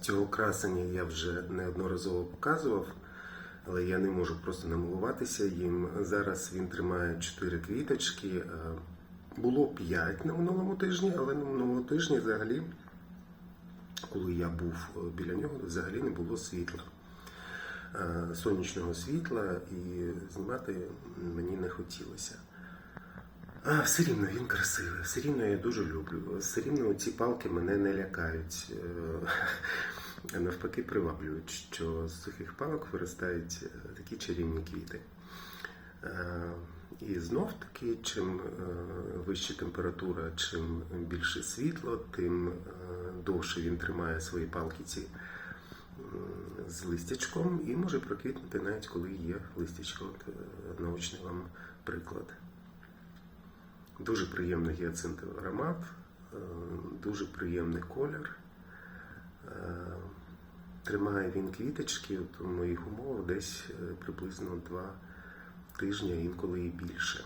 Цього красення я вже неодноразово показував, але я не можу просто намилуватися їм. Зараз він тримає 4 квіточки. Е, Було 5 на минулому тижні, але на минулому тижні взагалі, коли я був е, біля нього, взагалі не було світла. Е, Сонячного світла і знімати мені не хотілося. А, все рівно він красивий, все рівно я дуже люблю. Все рівно ці палки мене не лякають. Е, Навпаки, приваблюють, що з сухих палок виростають е, такі чарівні квіти. Е, І знов таки, чим вища температура, чим більше світло, тим довше він тримає свої палки ці з листячком і може проквітнути навіть коли є листячко. От, наочний вам приклад. Дуже приємний гіацинтовий аромат, дуже приємний колір. Е, Тримає він квіточки, у моїх умовах десь е, приблизно два тижні, інколи і більше.